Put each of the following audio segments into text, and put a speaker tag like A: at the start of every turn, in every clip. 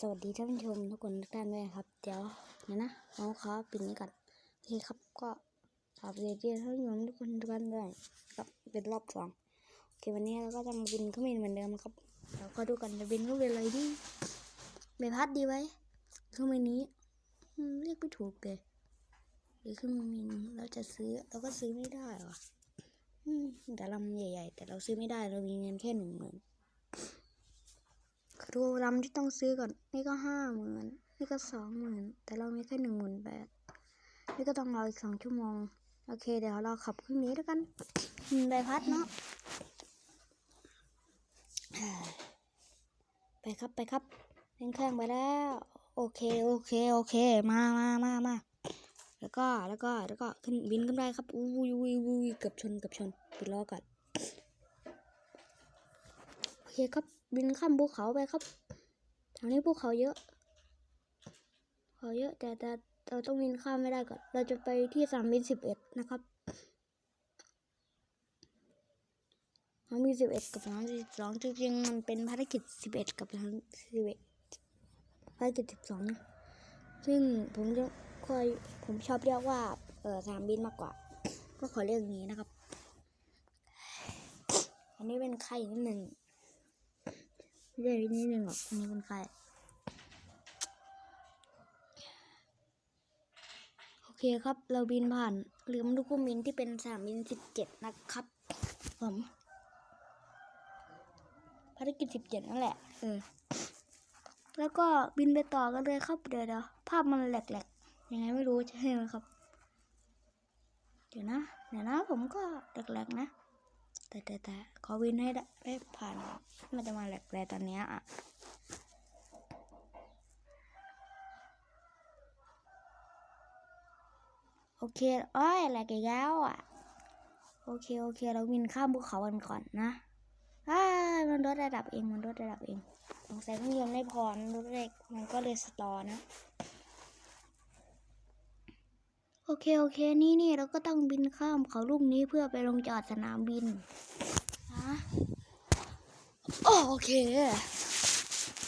A: สวัสดีท่านผู้ชมทุกคนทุกท่านด้วยครับ เดี๋ยวเดี๋ยนะน้องขอปิดนี้ก่อนโอเคครับก็ฝากเรียท่านผู้ชมทุกคนทุกท่านด้วยครับเป็นรอบสองโอเควันนี้เราก็จะมาบินเครื่องบินเหมือนเดิมครับเราก็ดูกันจะบินเครื่องบินอะไรดีใบพัดดีไว้เครื่องบินนี้เรียกไม่ถูกเลยหรือเครื่องบินเราจะซื้อเราก็ซื้อไม่ได้ว่ะอืมแต่ลำใหญ่ ๆ แต่เราซื้อไม่ได้เรามีเงินแค่หนึ่งหมื่น ดูลำที่ต้องซื้อก่อน นี่ก็ห้าหมื่นนี่ก็สองหมื่นแต่เรามีแค่หนึ่งหมื่นแปดนี่ก็ต้องรออีกสองชั่วโมง โอเค เดี๋ยวเราขับเครื่องนี้แล้วกันใบพัดเนาะไปครับไปครับเร่งเครื่องไปแล้ว โอเคโอเคโอเค มามามามาแล้วก็แล้วก็แล้วก็ขึ้นบินขึ้นได้ครับอุ้ยอุ้ยอุ้ยเกือบชนเกือบชนปิดล้อก่อนโอเคครับ บินข้ามภูเขาไปครับทางนี้ภูเขาเยอะภูเขาเยอะ แต่แต่เราต้องบินข้ามไม่ได้ก่อน เราจะไปที่สามบินสิบเอ็ดนะครับสามบินสิบเอ็ดกับสามบินสิบสองจริงๆมันเป็นภารกิจสิบเอ็ดกับสามสิบเอ็ดภารกิจสิบสองซึ่งผมจะคอยผมชอบเรียกว่าเออสามบินมากกว่า ก็ขอเรียกอย่างนี้นะครับ อันนี้เป็นไข่นิดหนึ่ง ไม่ได้นิดนึงหรอกอันนี้เป็นใครโอเคครับ เราบินผ่านเรือมลูกกุ้บินที่เป็นสามบินสิบเจ็ดนะครับ ผมภารกิจสิบเจ็ดนั่นแหละ เออ แล้วก็บินไปต่อกันเลยครับเดี๋ยวเดี๋ยวภาพมันแหลกๆ ยังไงไม่รู้ใช่ไหมครับ เดี๋ยวนะ เดี๋ยวนะ ผมก็แหลกๆนะ แต่แต่แต่ขอวินให้ได้ได้ผ่าน มันจะมาแหลกแปลตอนเนี้ยอะโอเคโอ้ยแหลกอีกแล้วอะ โอเค โอเค เราวินข้ามภูเขากันก่อนนะอ้ามันลดระดับเอง มันลดระดับเองสงสัยเครื่องยนต์ไม่พอนลดเล็กมันก็เลยสตอร์นะ โอเค โอเค นี่นี่เราก็ต้องบินข้ามเขาลูกนี้เพื่อไปลงจอดสนามบินนะโอเค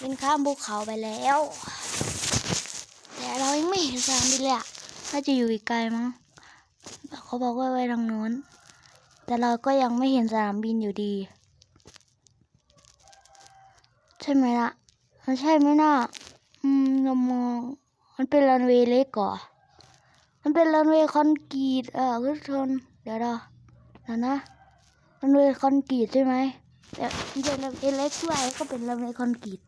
A: บินข้ามภูเขาไปแล้ว แต่เรายังไม่เห็นสนามบินเลยอะน่าจะอยู่อีกไกลมั้งเขาบอกว่าไว้ทางโน้น แต่เราก็ยังไม่เห็นสนามบินอยู่ดี ใช่ไหมล่ะมันใช่ไหมน่ะ อืมเรามอง มันเป็นรันเวย์เล็กก่อ มันเป็นรันเวย์คอนกรีตเออคุณชมเดี๋ยวเราเดี๋ยวนะรันเวย์คอนกรีตใช่ไหมแต่มันเป็นรันเวย์เล็กด้วยก็เป็นรันเวย์คอนกรีต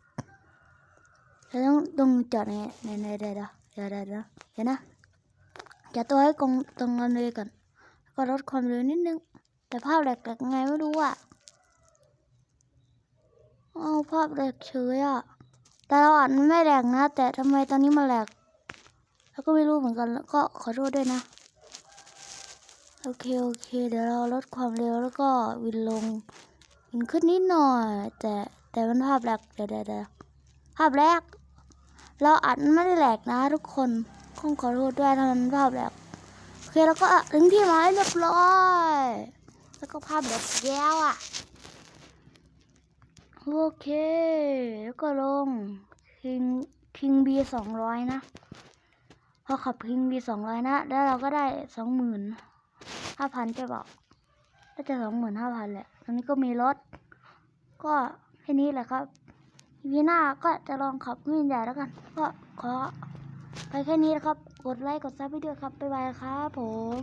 A: เราต้องต้องจอดในในในเดี๋ยวเดี๋ยวเดี๋ยวเดี๋ยวเดานะจะตัวให้กงตรงรันเวย์ก่อนก็ลดความเร็วนิดนึง แต่ภาพแหลกๆไงไม่รู้อะเอาภาพแหลกเฉยอะแต่เราอ่านมันไม่แหลกนะ แต่ทำไมตอนนี้มันแหลก แล้วก็ไม่รู้เหมือนกันแล้วก็ขอโทษด้วยนะ โอเคโอเค เดี๋ยวเราลดความเร็วแล้วก็วินลงวินขึ้นนิดหน่อย แต่แต่มันภาพแหลกเดี๋ยวเดี๋ยวเดี๋ยวภาพแรก เราอัดไม่ได้แหลกนะทุกคนคงขอโทษด้วยถ้ามันภาพแหลกโอเคแล้วก็ถึงที่หมายเรียบร้อย แล้วก็ภาพแบบแย้วอะโอเค แล้วก็ลงคิงคิงบีสองร้อยนะ พอขับพิงมีสองร้อยนะ แล้วเราก็ได้สองหมื่นห้าพันใช่เปล่าน่าจะสองหมื่นห้าพันแหละตรงนี้ก็มีรถ ก็แค่นี้แหละครับวีหน้าก็จะลองขับเครื่องใหญ่แล้วกัน ก็ขอไปแค่นี้นะครับ กดไลค์ กดซับวิด้วยครับ บ๊ายบายครับผม